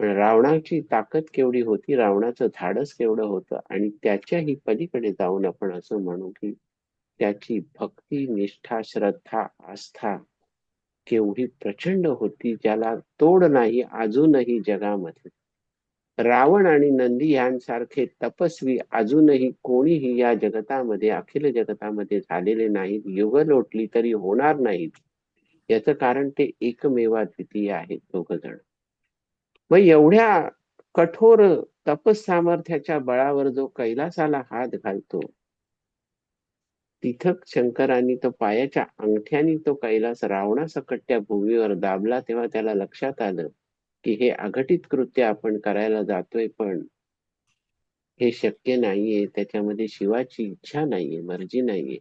पण रावणाची ताकद केवढी होती रावणाचं धाडस केवढं होतं आणि त्याच्याही पलीकडे जाऊन आपण असं म्हणू की त्याची भक्ती निष्ठा श्रद्धा आस्था केवढी प्रचंड होती ज्याला तोड नाही अजूनही जगामध्ये. रावण आणि नंदी यांसारखे तपस्वी अजूनही कोणीही या जगतामध्ये अखिल जगतामध्ये झालेले नाहीत युग लोटली तरी होणार नाहीत. याचं कारण ते एकमेवा द्वितीय आहेत दोघ जण मग एवढ्या कठोर तपस सामर्थ्याच्या बळावर जो कैलासाला हात घालतो तिथं शंकरांनी तो पायाच्या अंगठ्याने तो कैलास रावणासकट त्या भूमीवर दाबला तेव्हा त्याला लक्षात आलं की हे अघटित कृत्य आपण करायला जातोय पण हे शक्य नाहीये त्याच्यामध्ये शिवाची इच्छा नाहीये मर्जी नाहीये.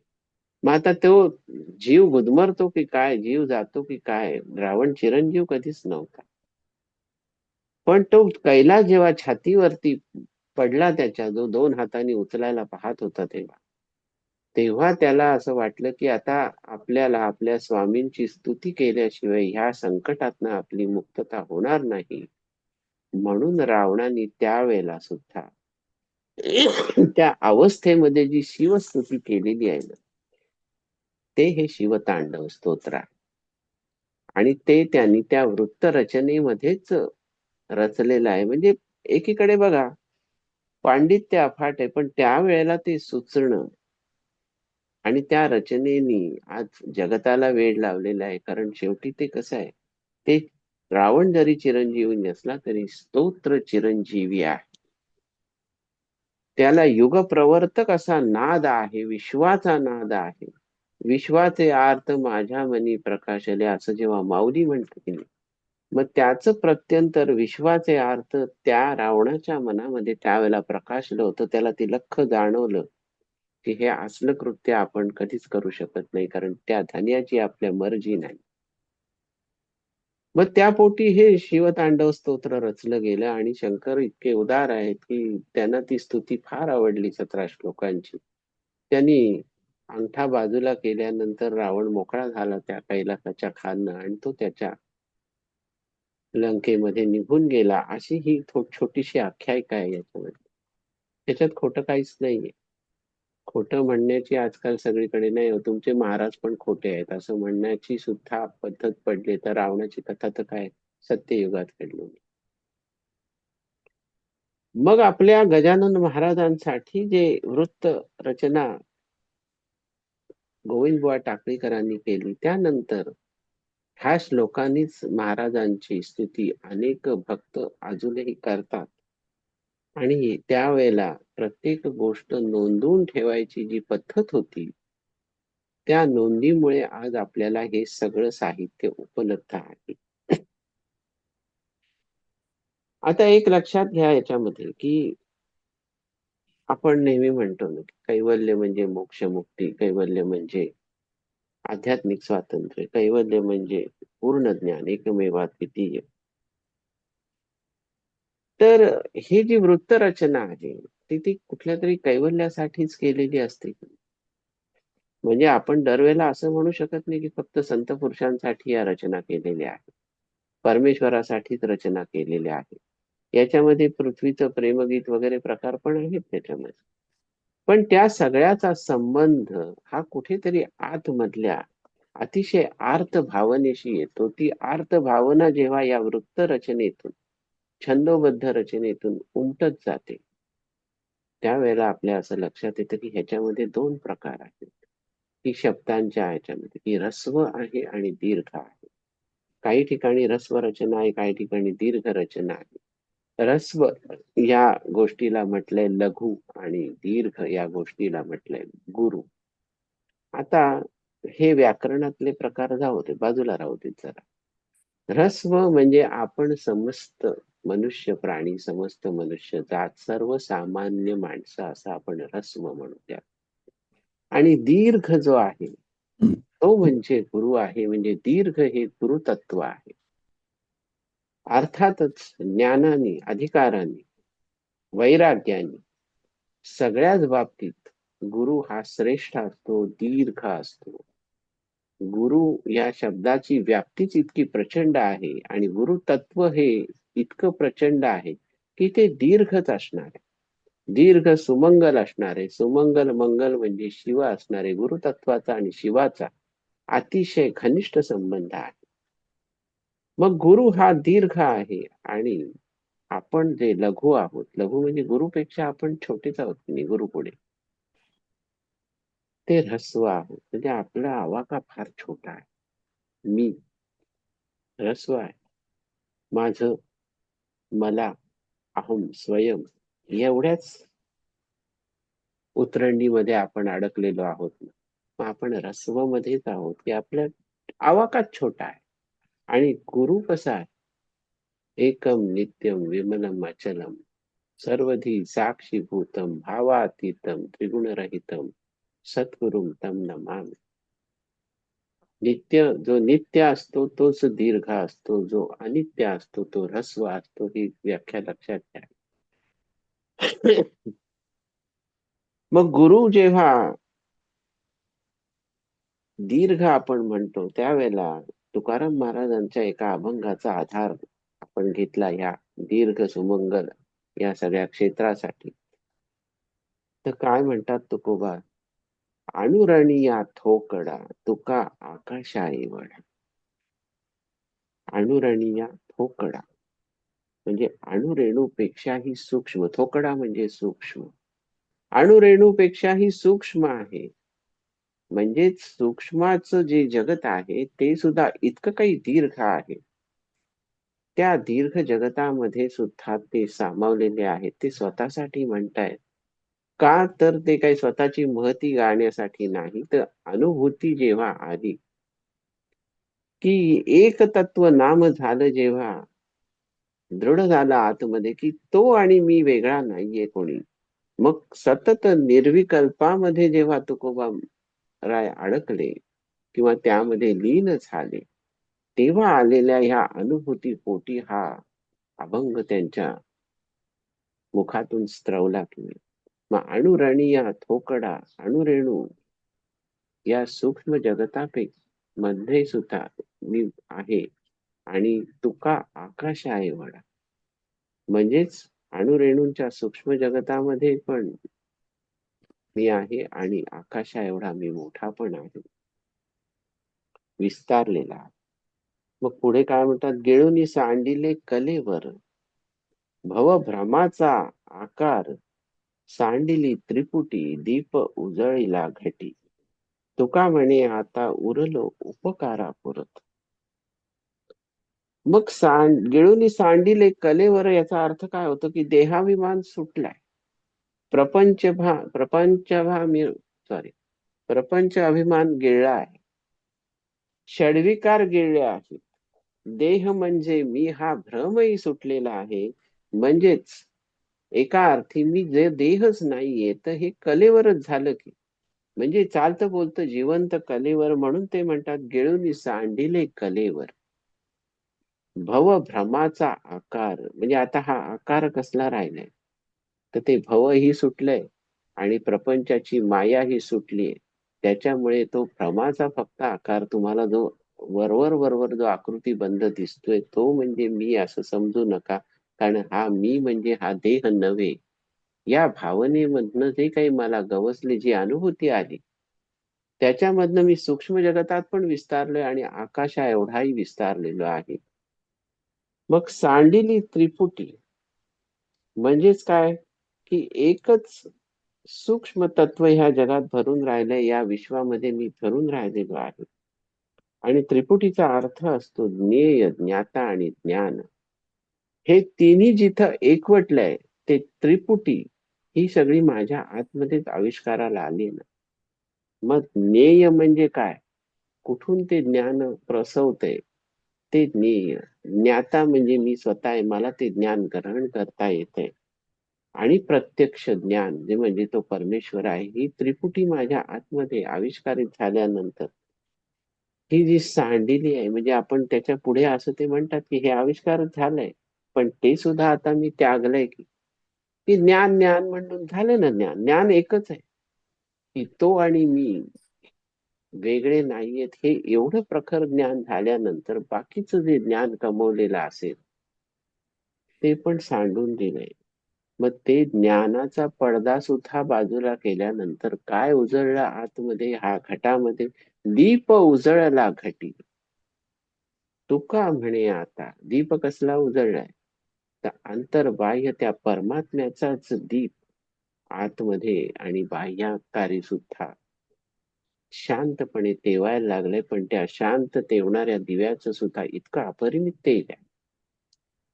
मग आता तो जीव गुदमरतो की काय जीव जातो की काय? रावण चिरंजीव कधीच नव्हता. पण तो कैलास जेव्हा छातीवरती पडला त्याच्या जो दोन हातांनी उचलायला पाहत होता तेव्हा तेव्हा त्याला असं वाटलं की आता आपल्याला आपल्या स्वामींची स्तुती केल्याशिवाय ह्या संकटातनं आपली मुक्तता होणार नाही. म्हणून रावणाने त्यावेळेला सुद्धा त्या अवस्थेमध्ये जी शिवस्तुती केलेली आहे ना ते हे शिवतांडव स्तोत्र आहे. आणि ते त्यांनी त्या वृत्त रचनेमध्येच रचलेला आहे. म्हणजे एकीकडे बघा पांडित्य अफाट आहे पण त्यावेळेला ते सुचणं आणि त्या रचनेनी आज जगताला वेळ लावलेला आहे. कारण शेवटी ते कसं आहे ते रावण जरी चिरंजीवी नसला तरी स्तोत्र चिरंजीवी आहे. त्याला युग प्रवर्तक असा नाद आहे विश्वाचा नाद आहे. विश्वाचे अर्थ माझ्या मनी प्रकाशले असं जेव्हा माऊली म्हणते की मग त्याचं प्रत्यंतर विश्वाचे अर्थ त्या रावणाच्या मनामध्ये त्यावेळेला प्रकाशलं होतं. त्याला ते लख जाणवलं की हे असलं कृत्य आपण कधीच करू शकत नाही कारण त्या धन्याची आपल्या मर्जी नाही. मग त्या पोटी हे शिवतांडव स्तोत्र रचलं गेलं आणि शंकर इतके उदार आहेत की त्यांना ती स्तुती फार आवडली सतरा श्लोकांची त्यांनी अंगठा बाजूला केल्यानंतर रावण मोकळा झाला त्या कैलासाच्या खालनं आणि तो त्याच्या लंकेमध्ये निघून गेला अशी ही छोटीशी आख्यायिका आहे याच्यामध्ये. त्याच्यात खोटं काहीच नाहीये. खोटं म्हणण्याची आजकाल सगळीकडे नाही हो, तुमचे महाराज पण खोटे आहेत. असं म्हणण्याची सुद्धा पद्धत पडली तर रावणाची कथा तर काय सत्ययुगात घडली मग आपल्या गजानन महाराजांसाठी जे वृत्त रचना गोविंदबुवा टाकळीकरांनी केली त्यानंतर ह्या श्लोकांनीच महाराजांची स्तुती अनेक भक्त अजूनही करतात. आणि त्यावेळेला प्रत्येक गोष्ट नोंदवून ठेवायची जी पद्धत होती त्या नोंदीमुळे आज आपल्याला हे सगळं साहित्य उपलब्ध आहे. आता एक लक्षात घ्या याच्यामध्ये की आपण नेहमी म्हणतो ना कैवल्य म्हणजे मोक्ष मुक्ती कैवल्य म्हणजे आध्यात्मिक स्वातंत्र्य कैवल्य म्हणजे पूर्ण ज्ञान एकमेवाद्वितीय तर ही जी वृत्त रचना आहे ती ती कुठल्या तरी कैवल्यासाठीच केलेली असते. म्हणजे आपण दरवेळेला असं म्हणू शकत नाही की फक्त संत पुरुषांसाठी या रचना केलेल्या आहेत. परमेश्वरासाठीच रचना केलेल्या आहेत. याच्यामध्ये पृथ्वीचं प्रेमगीत वगैरे प्रकार पण आहेत त्याच्यामध्ये. पण त्या सगळ्याचा संबंध हा कुठेतरी आतमधल्या अतिशय आर्त भावनेशी येतो. ती आर्त भावना जेव्हा या वृत्त रचनेतून छंदोबद्ध रचनेतून उमटत जाते त्यावेळेला आपल्या असं लक्षात येतं की ह्याच्यामध्ये दोन प्रकार आहेत. की शब्दांच्या ह्याच्यामध्ये की रस्व आहे आणि दीर्घ आहे. काही ठिकाणी रस्व रचना आहे काही ठिकाणी दीर्घ रचना आहे. रस्व या गोष्टीला म्हटलंय लघु आणि दीर्घ या गोष्टीला म्हटलंय गुरु. आता हे व्याकरणातले प्रकार जाऊ दे बाजूला राहू दे जरा. रस्व म्हणजे आपण समस्त मनुष्य प्राणी समस्त मनुष्य जात सर्वसामान्य माणसं असं आपण रस्म म्हणू द्या. आणि दीर्घ जो आहे तो म्हणजे गुरु आहे म्हणजे दीर्घ हे गुरुतत्व आहे. अर्थातच ज्ञानाने अधिकाराने वैराग्याने सगळ्याच बाबतीत गुरु हा श्रेष्ठ असतो दीर्घ असतो. गुरु या शब्दाची व्याप्तीच इतकी प्रचंड आहे आणि गुरु तत्व हे इतकं प्रचंड आहे की ते दीर्घच असणार आहे. दीर्घ सुमंगल असणारे सुमंगल मंगल म्हणजे शिव असणारे गुरुतत्वाचा आणि शिवाचा अतिशय घनिष्ठ संबंध आहे. मग गुरु हा दीर्घ आहे आणि आपण जे लघु आहोत लघु म्हणजे गुरुपेक्षा आपण छोटेच आहोत की गुरु पुढे? ते ह्रस्व आहोत. म्हणजे आपला आवाका फार छोटा आहे. मी ह्रस्व आहे. माझ मला अहम स्वयं एवढ्याच उतरंडीमध्ये आपण अडकलेलो आहोत. मग आपण ह्रस्व मध्येच आहोत की आपल्या आवाकात छोटा आहे. आणि गुरु कसा आहे? एकम नित्यम विमलम अचलम सर्वधी साक्षीभूतम भावातीतम त्रिगुणरहितम सद्गुरुम तम नमामि। नित्य जो नित्य असतो तोच दीर्घ असतो जो अनित्य असतो तो ह्रस्व असतो ही व्याख्या लक्षात घ्या. मग गुरु जेव्हा दीर्घ आपण म्हणतो त्यावेळेला तुकाराम महाराजांच्या एका अभंगाचा आधार आपण घेतला या दीर्घ सुमंगल या सगळ्या क्षेत्रासाठी. तर काय म्हणतात तुकोबा अनुरणीया थोकडा तुका आकाशा एवढा अनुरणीया थोकडा. म्हणजे अणुरेणूपेक्षाही सूक्ष्म थोकडा म्हणजे सूक्ष्म. अणुरेणूपेक्षाही सूक्ष्म आहे. म्हणजेच सूक्ष्माचं जे जगत आहे ते सुद्धा इतकं काही दीर्घ आहे. त्या दीर्घ जगतामध्ये सुद्धा ते सामावलेले आहेत ते स्वतःसाठी म्हणतायत. का तर ते काही स्वतःची महती गाण्यासाठी नाही तर अनुभूती जेव्हा आली की एक तत्व नाम झालं जेव्हा दृढ झाला आतमध्ये की तो आणि मी वेगळा नाहीये कोणी. मग सतत निर्विकल्पामध्ये जेव्हा तुकोबा राय अडकले किंवा त्यामध्ये लीन झाले तेव्हा आलेल्या ह्या अनुभूती पोटी हा अभंग त्यांच्या मुखातून स्त्रवला की मग अणुरणी या थोकडा अणुरेणू या सूक्ष्म जगतापैकी मध्ये सुद्धा मी आहे आणि तुका आकाश आहे वडा. म्हणजेच अणुरेणूंच्या सूक्ष्म जगतामध्ये पण मी आहे आणि आकाशा एवढा मी मोठा पण आहे. विस्तारलेला मग पुढे काय म्हणतात? गेळूनी सांडिले कलेवर. भ्रमाचा आकार सांडिली त्रिपुटी दीप उजळीला घटी. तुका म्हणे आता उरलो उपकारा पुरत. मग सांड गिळूनी सांडिले कलेवर याचा अर्थ काय होतो की देहाभिमान सुटलाय. प्रपंच भा प्रपंच भा मी सॉरी प्रपंच अभिमान गिळला आहे. षडविकार गिळले आहेत. देह म्हणजे मी हा भ्रमही सुटलेला आहे. म्हणजेच एका अर्थी मी जे देहच नाहीये तर हे कलेवरच झालं की. म्हणजे चालतं बोलतं जिवंत कलेवर म्हणून ते म्हणतात गिळून सांडिले कलेवर. भव भ्रमाचा आकार म्हणजे आता हा आकार कसला राहिलाय? तर ते भव ही सुटलंय आणि प्रपंचाची माया ही सुटलीये त्याच्यामुळे तो भ्रमाचा फक्त आकार तुम्हाला जो वरवर वरवर जो आकृती बंध दिसतोय तो म्हणजे मी असं समजू नका. कारण हा मी म्हणजे हा देह नव्हे. या भावनेमधनं जे काही मला गवसली जी अनुभूती आली त्याच्यामधनं मी सूक्ष्म जगतात पण विस्तारलोय आणि आकाशा एवढाही विस्तारलेलो आहे. मग सांडिली त्रिपुटी म्हणजेच काय? की एकच सूक्ष्म तत्व ह्या जगात भरून राहिलंय या विश्वामध्ये मी भरून राहिलेलो आहे. आणि त्रिपुटीचा अर्थ असतो ज्ञेय ज्ञाता आणि ज्ञान. हे तिन्ही जिथं एकवटलंय ते त्रिपुटी ही सगळी माझ्या आतमध्येच आविष्काराला आली ना. मग ज्ञेय म्हणजे काय? कुठून ते ज्ञान प्रसवतय ते ज्ञेय. ज्ञाता म्हणजे मी स्वतः मला ते ज्ञान ग्रहण करता येते. आणि प्रत्यक्ष ज्ञान जे म्हणजे तो परमेश्वर आहे ही त्रिपुटी माझ्या आतमध्ये आविष्कारित झाल्यानंतर ही जी सांडिली आहे म्हणजे आपण त्याच्या पुढे असं ते म्हणतात की हे आविष्कार झालंय पण ते सुद्धा आता मी त्यागलंय की की ज्ञान ज्ञान म्हणून झालं ना ज्ञान ज्ञान एकच आहे की तो आणि मी वेगळे नाहीयेत हे एवढं प्रखर ज्ञान झाल्यानंतर बाकीचं जे ज्ञान कमवलेलं असेल ते पण सांडून दिलंय. मग ते ज्ञानाचा पडदा सुद्धा बाजूला केल्यानंतर काय उजळला आतमध्ये हा घटामध्ये? दीप उजळला घटी. तुका म्हणे आता दीप कसला उजळलाय? तर अंतर्बाह्य त्या परमात्म्याचाच दीप आतमध्ये आणि बाह्याकारी सुद्धा. शांतपणे तेवायला लागले पण त्या शांत तेवणाऱ्या दिव्याचं सुद्धा इतकं अपरिमित तेज आहे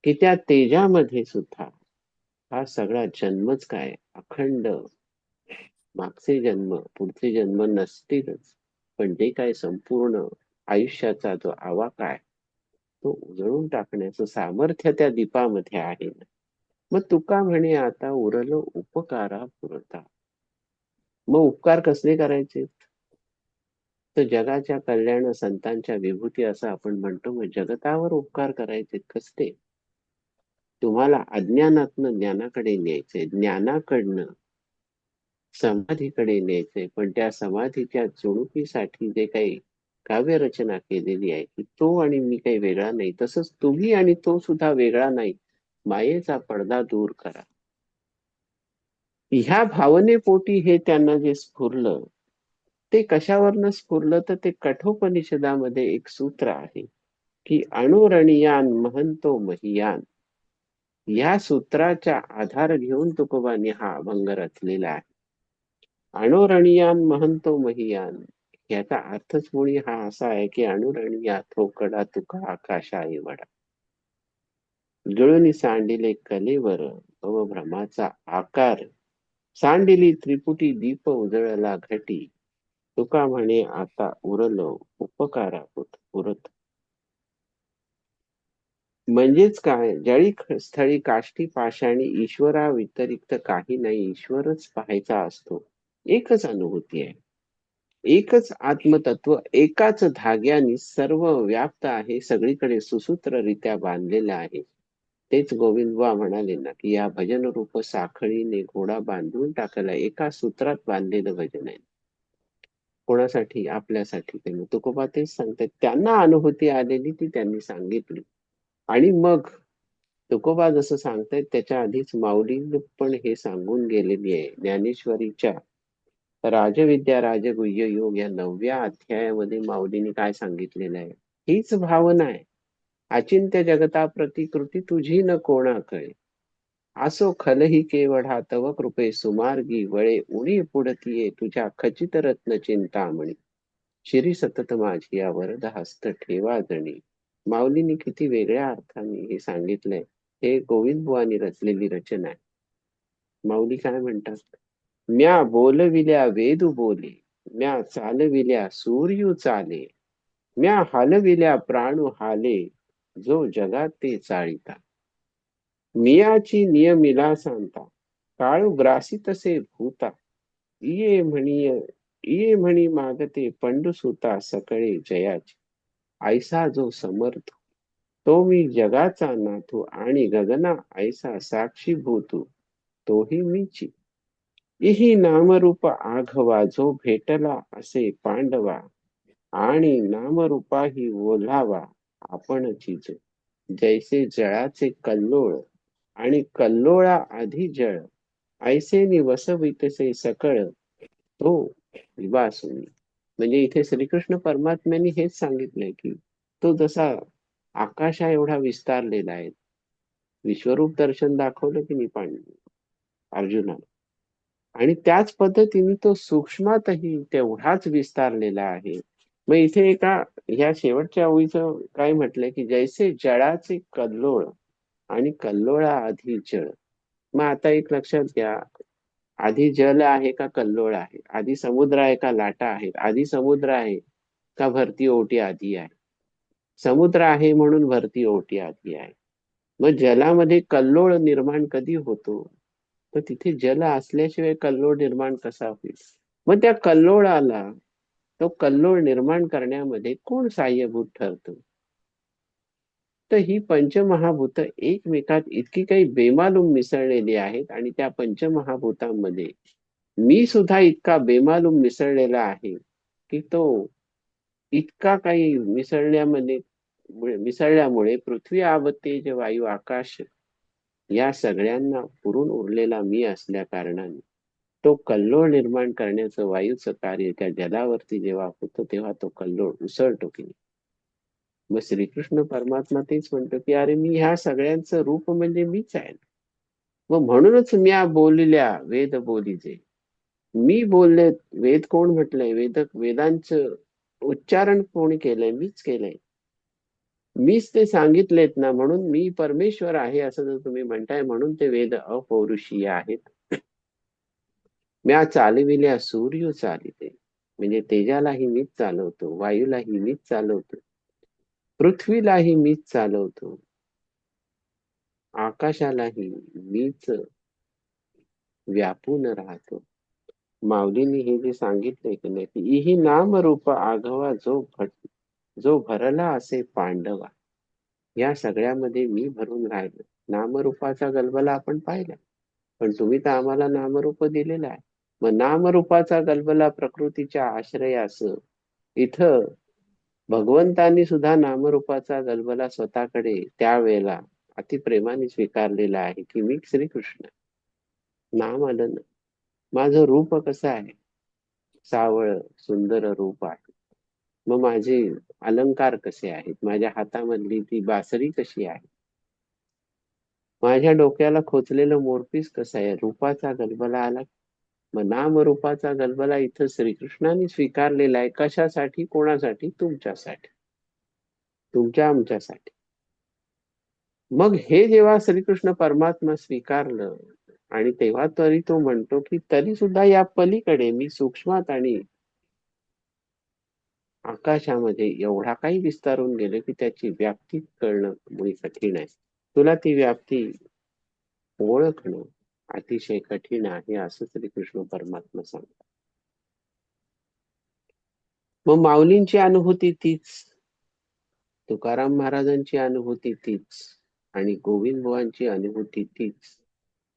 की त्या तेजामध्ये सुद्धा हा सगळा जन्मच काय? अखंड. मागचे जन्म पुढचे जन्म नसतीलच. पण ते काय संपूर्ण आयुष्याचा जो आवा काय तो उजळून टाकण्याचं सामर्थ्य त्या दीपामध्ये आहे. मग तुका म्हणे आता उरलं उपकारा पुरता मग उपकार कसले करायचे? तर जगाच्या कल्याण संतांच्या विभूती असं आपण म्हणतो मग जगतावर उपकार करायचे कसले? तुम्हाला अज्ञानातनं ज्ञानाकडे न्यायचे ज्ञानाकडनं समाधीकडे न्यायचे पण त्या समाधीच्या चुणुकीसाठी जे काही काव्यरचना केलेली आहे की तो आणि मी काही वेगळा नाही. तसंच तुम्ही आणि तो सुद्धा वेगळा नाही. मायेचा पडदा दूर करा. ह्या भावनेपोटी हे त्यांना जे स्फुरलं ते कशावरनं स्फुरलं? तर ते कठोपनिषदामध्ये एक सूत्र आहे की अणुरणियान महंतो महियान. या सूत्राच्या आधार घेऊन तुकोबाने हा अभंग रचलेला आहे. अणुरणियान महंतो महियान. याचा अर्थच मुळी हा असा आहे की अणुरणिया थोकडा तुका आकाशा वडा. जुळून सांडिले कलेवर भ्रमाचा आकार. सांडिली त्रिपुटी दीप उजळला घटी. तुका म्हणे आता उरलो उपकारा उरत. म्हणजेच काय? जळी स्थळी काष्टी पाषाणी ईश्वरा व्यतिरिक्त काही नाही ईश्वरच पाहायचा असतो. एकच अनुभूती आहे. एकच आत्मतत्व एकाच धाग्याने सर्व व्याप्त आहे सगळीकडे सुसूत्ररित्या बांधलेलं आहे. तेच गोविंद बा म्हणाले ना की या भजन रूप साखळीने घोडा बांधून टाकला एका सूत्रात बांधलेलं भजन आहे. कोणासाठी? आपल्यासाठी. त्यांनी तुकोबा तेच सांगतात. त्यांना अनुभूती आलेली ती त्यांनी सांगितली. आणि मग तुकोबा जसं सांगतायत त्याच्या आधीच माऊली पण हे सांगून गेलेली आहे. ज्ञानेश्वरीच्या राजविद्या राजगुह्य योग या नवव्या अध्यायामध्ये माऊलीने काय सांगितलेलं आहे? हीच भावना आहे. अचिंत्य जगता प्रतिकृती तुझी न कोणा कळे असो खलही केवढा तव कृपे सुमार्गी वळे उणी पुढतीये तुझ्या खचित रत्न चिंतामणी श्री सतत माझी या वरद हस्त ठेवा जणी. माऊलीने किती वेगळ्या अर्थाने हे सांगितलंय. हे गोविंद बुवानी रचलेली रचना आहे. माऊली काय म्हणतात? म्या बोलविल्या वेदू बोले म्या चालविल्या सूर्यू चाले म्या हलविल्या प्राणू हाले जो जगात ते चाळीता. मियाची नियमिला सांगता काळू ग्रासी तसे भूता. इये म्हणी इये म्हणी मागते पंडुसुता सकळे जयाची. ऐसा जो समर्थ तो मी जगाचा नाथू आणि गगना ऐसा साक्षी भूतू तोही मीची. इही नामरूप आघवा जो भेटला असे पांडवा आणि नामरूपाही ओलावा आपण चिज जैसे जळाचे कल्लोळ आणि कल्लोळा आधी जळ ऐसे निवसवितसे सकळ तो विवासुनी. म्हणजे इथे श्रीकृष्ण परमात्म्याने हेच सांगितलंय की तो जसा आकाशा एवढा विस्तारलेला आहे. विश्वरूप दर्शन दाखवलं की मी पाणी अर्जुनाला. आणि त्याच पद्धतीने तो सूक्ष्मातही तेवढाच विस्तारलेला आहे. मग इथे एका ह्या शेवटच्या ओळीचं काय म्हटलंय की जैसे जळाचे कल्लोळ आणि कल्लोळा आधी जळ मग आता एक लक्षात घ्या आधी जल आहे का कल्लोळ आहे? आधी समुद्र आहे का लाटा आहेत? आधी समुद्र आहे का भरती ओटी आधी आहे? समुद्र आहे म्हणून भरती ओटी आधी आहे. मग जलामध्ये कल्लोळ निर्माण कधी होतो? तर तिथे जल असल्याशिवाय कल्लोळ निर्माण कसा होईल? मग त्या कल्लोळाला तो कल्लोळ निर्माण करण्यामध्ये कोण साह्यभूत ठरतो? तर ही पंचमहाभूत एकमेकात इतकी काही बेमालूम मिसळलेली आहेत आणि त्या पंचमहाभूतांमध्ये मी सुद्धा इतका बेमालूम मिसळलेला आहे की तो इतका काही मिसळण्यामध्ये मिसळल्यामुळे पृथ्वी आवतेज वायू आकाश या सगळ्यांना पुरून उरलेला मी असल्या कारणाने. तो कल्लोळ निर्माण करण्याचं वायूचं कार्य त्या जलावरती जेव्हा होतं तेव्हा तो कल्लोळ उसळतो की नाही. मग श्रीकृष्ण परमात्मा तेच म्हणतो की अरे मी ह्या सगळ्यांचं रूप म्हणजे मीच आहे मग म्हणूनच मी बोलल्या वेद बोलीचे. मी बोलले वेद कोण म्हटलंय? वेद वेदांचं उच्चारण कोणी केलंय? मीच केलंय. मीच ते सांगितलेत ना म्हणून मी परमेश्वर आहे असं जर तुम्ही म्हणताय म्हणून ते वेद अपौरुषीय आहेत. म्या चालविल्या सूर्य चालिते. म्हणजे तेजालाही मीच चालवतो वायूलाही मीच चालवतो. पृथ्वीलाही मीच चालवतो. आकाशालाही मीच व्यापून राहतो. माऊलीने हे जे सांगितलंय की नाही ही नाम रूप आघवा जो भट जो भरला असे पांडवा या सगळ्यामध्ये मी भरून राहिलो. नामरूपाचा गलबला आपण पाहिला. पण तुम्ही तर आम्हाला नामरूप दिलेला आहे. मग नामरूपाचा गलबला प्रकृतीच्या आश्रयास इथं भगवंतांनी सुद्धा नामरूपाचा गलबला स्वतःकडे त्यावेळेला अतिप्रेमाने स्वीकारलेला आहे की मी श्रीकृष्ण. नाम आलं ना माझं रूप कसं आहे? सावळ सुंदर रूप आहे. मग माझे अलंकार कसे आहेत? माझ्या हातामधली ती बासरी कशी आहे? माझ्या डोक्याला खोचलेलं मोरपीस कसं आहे? रूपाचा गलबला आला मग नामरूपाचा गलबला इथं श्रीकृष्णाने स्वीकारलेला आहे. कशासाठी? कोणासाठी? तुमच्यासाठी. तुमच्या आमच्यासाठी. मग हे जेव्हा श्रीकृष्ण परमात्मा स्वीकारलं आणि तेव्हा तरी तो म्हणतो की तरी सुद्धा या पलीकडे मी सूक्ष्मात आणि आकाशामध्ये एवढा काही विस्तारून गेलो की त्याची व्याप्ती कळणं मुळी कठीण आहे. तुला ती व्याप्ती ओळखणं अतिशय कठीण आहे असं श्रीकृष्ण परमात्मा सांगतात. मग माऊलींची अनुभूती तीच तुकाराम महाराजांची अनुभूती तीच आणि गोविंद बुवांची अनुभूती तीच.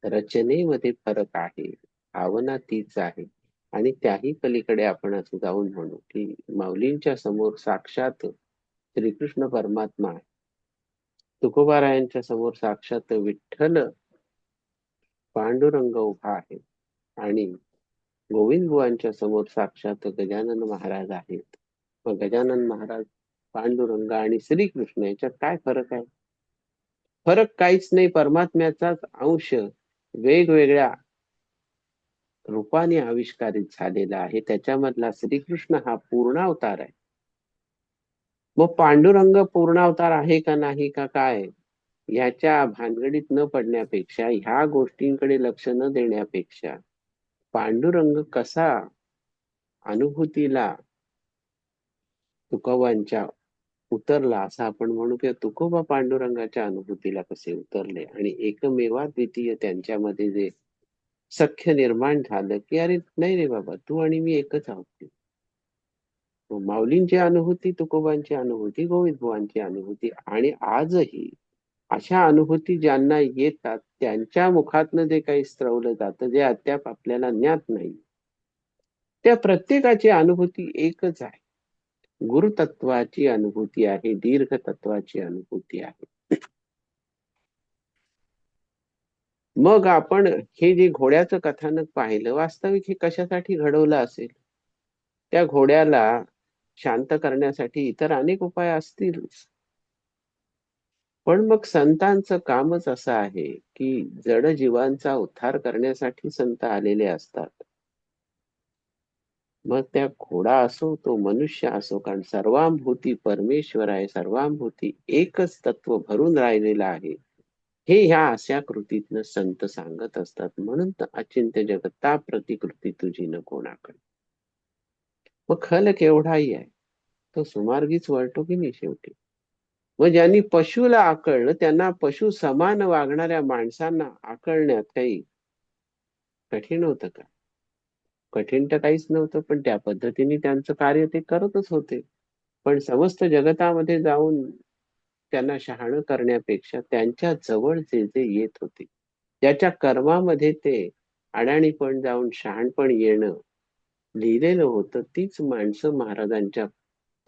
रचनेमध्ये फरक आहे भावना तीच आहे आणि त्याही पलीकडे आपण असं जाऊन म्हणू की माऊलींच्या समोर साक्षात श्रीकृष्ण परमात्मा आहे. तुकोबारायांच्या समोर साक्षात विठ्ठल पांडुरंग उभा आहे. आणि गोविंद बुवांच्या समोर साक्षात गजानन महाराज आहेत. मग गजानन महाराज पांडुरंग आणि श्रीकृष्ण याच्यात काय फरक आहे? फरक काहीच नाही. परमात्म्याचाच अंश वेगवेगळ्या रूपाने आविष्कारित झालेला आहे. त्याच्यामधला श्रीकृष्ण हा पूर्णावतार आहे. मग पांडुरंग पूर्णावतार आहे का नाही का काय? याच्या भानगडीत न पडण्यापेक्षा ह्या गोष्टींकडे लक्ष न देण्यापेक्षा पांडुरंग कसा अनुभूतीला तुकोबांच्या उतरला असं आपण म्हणू किंवा तुकोबा पांडुरंगाच्या अनुभूतीला कसे उतरले आणि एकमेवा द्वितीय त्यांच्यामध्ये जे सख्य निर्माण झालं की अरे नाही रे बाबा तू आणि मी एकच आहोत माऊलींची अनुभूती तुकोबांची अनुभूती गोविंद अनुभूती आणि आजही अशा अनुभूती ज्यांना येतात त्यांच्या मुखातनं जे काही स्त्रवलं जातं जे अद्याप आपल्याला ज्ञात नाही. त्या प्रत्येकाची अनुभूती एकच आहे. गुरुतत्वाची अनुभूती आहे दीर्घ तत्वाची अनुभूती आहे. मग आपण हे जे घोड्याचं कथानक पाहिलं वास्तविक हे कशासाठी घडवलं असेल? त्या घोड्याला शांत करण्यासाठी इतर अनेक उपाय असतील पण मग संतांचं कामच असं आहे की जड जीवांचा उद्धार करण्यासाठी संत आलेले असतात. मग त्या घोडा असो तो मनुष्य असो कारण सर्वांभूती परमेश्वर आहे सर्वांभूती एकच तत्व भरून राहिलेलं आहे. हे ह्या अशा कृतीतनं संत सांगत असतात. म्हणून अचिंत्य जगता प्रतिकृती तुझी न कोणाकडे मग खल केवढाही आहे. तो सुमार्गीच वळतो की नाही शेवटी? मग ज्यांनी पशुला आकळलं त्यांना पशु समान वागणाऱ्या माणसांना आकळण्यात काही कठीण होतं का? कठीण तर काहीच नव्हतं पण त्या पद्धतीने त्यांचं कार्य ते करतच होते. पण समस्त जगतामध्ये जाऊन त्यांना शहाण करण्यापेक्षा त्यांच्या जवळ जे जे येत होते त्याच्या कर्मामध्ये ते अडाणीपण जाऊन शहाणपण येणं लिहिलेलं होतं तीच माणसं महाराजांच्या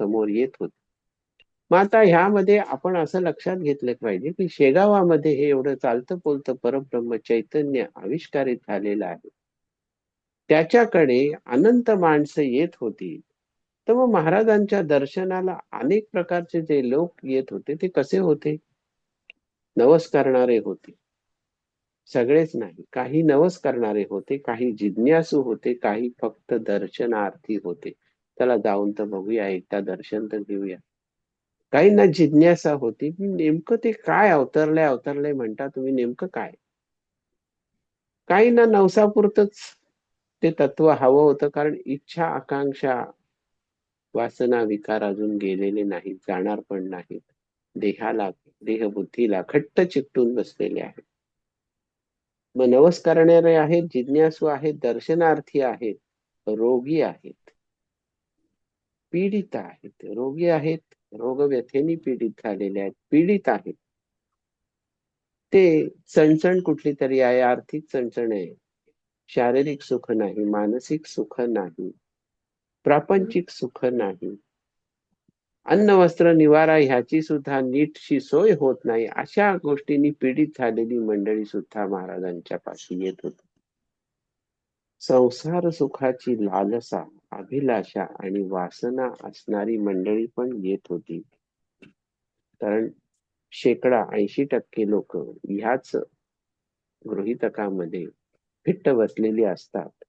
समोर येत होती. मग आता ह्यामध्ये आपण असं लक्षात घेतलं पाहिजे की शेगावामध्ये हे एवढं चालतं बोलतं परब्रह्म चैतन्य आविष्कारित झालेलं आहे. त्याच्याकडे अनंत माणसं येत होती. तर मग महाराजांच्या दर्शनाला अनेक प्रकारचे जे लोक येत होते ते कसे होते? नवस करणारे होते. सगळेच नाही. काही नवस करणारे होते काही जिज्ञासू होते काही फक्त दर्शनार्थी होते. त्याला जाऊन तर बघूया एकदा दर्शन तर घेऊया. काहींना जिज्ञासा होती नेमकं ते काय अवतरलंय अवतरलंय म्हणता तुम्ही नेमकं काय? काहींना नवसापुरतच ते तत्व हवं होतं कारण इच्छा आकांक्षा वासना विकार अजून गेलेले नाहीत जाणार पण नाहीत. देहाला देहबुद्धीला खट्ट चिकटून बसलेले आहेत. मग नवस करणारे आहेत जिज्ञासू आहेत दर्शनार्थी आहेत रोगी आहेत. पीडित आहेत रोगी आहेत रोगव्यथेने पीडित झालेले आहेत पीडित आहेत. ते चणचण कुठली तरी आहे आर्थिक चणचण आहे. शारीरिक सुख नाही मानसिक सुख नाही प्रापंचिक सुख नाही. अन्न वस्त्र निवारा ह्याची सुद्धा नीटशी सोय होत नाही अशा गोष्टींनी पीडित झालेली मंडळी सुद्धा महाराजांच्या पाशी येत होती. संसार सुखाची लालसा अभिलाषा आणि वासना असणारी मंडळी पण येत होती. कारण शेकडा ऐंशी टक्के लोक ह्याच गृहितकामध्ये फिट्ट बसलेली असतात.